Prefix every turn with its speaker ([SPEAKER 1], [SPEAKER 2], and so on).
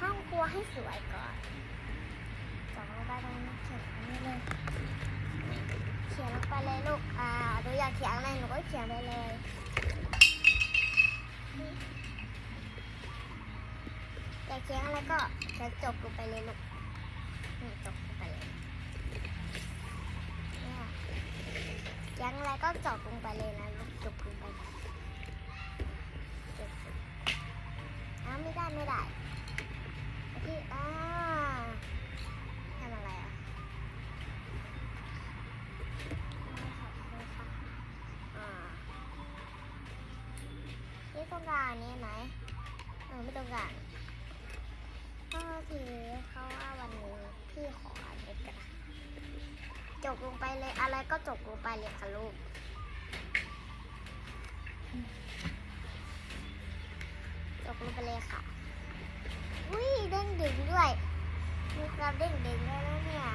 [SPEAKER 1] ห้องครัวให้สวยก่อนจองลงไปตรงนี้เขียนนนี้เลยเขียนลงไปเลยลูก อ่าหนูอยากเขียนอะไรหนูก็เขียนไปเลยอยากเขียนอะไรก็เขียนจบลงไปเลยลูกนี่จบลงไปเลยเนี่ยเขียนอะไรก็จบลงไปเลยนะลูกจบลงไปเลยอ้าไม่ได้ไม่ได้ ต้องการนี้ไหมเออไม่ต้องการก็ทีเขาว่าวันนี้พี่ขออนเด็กกันจบลงไปเลยอะไรก็จบลงไปเลยค่ะลูกจบลงไปเลยค่ะ อุ้ยเด้งดึงด้วย มีความเด้งดึงด้วยนะเนี่ย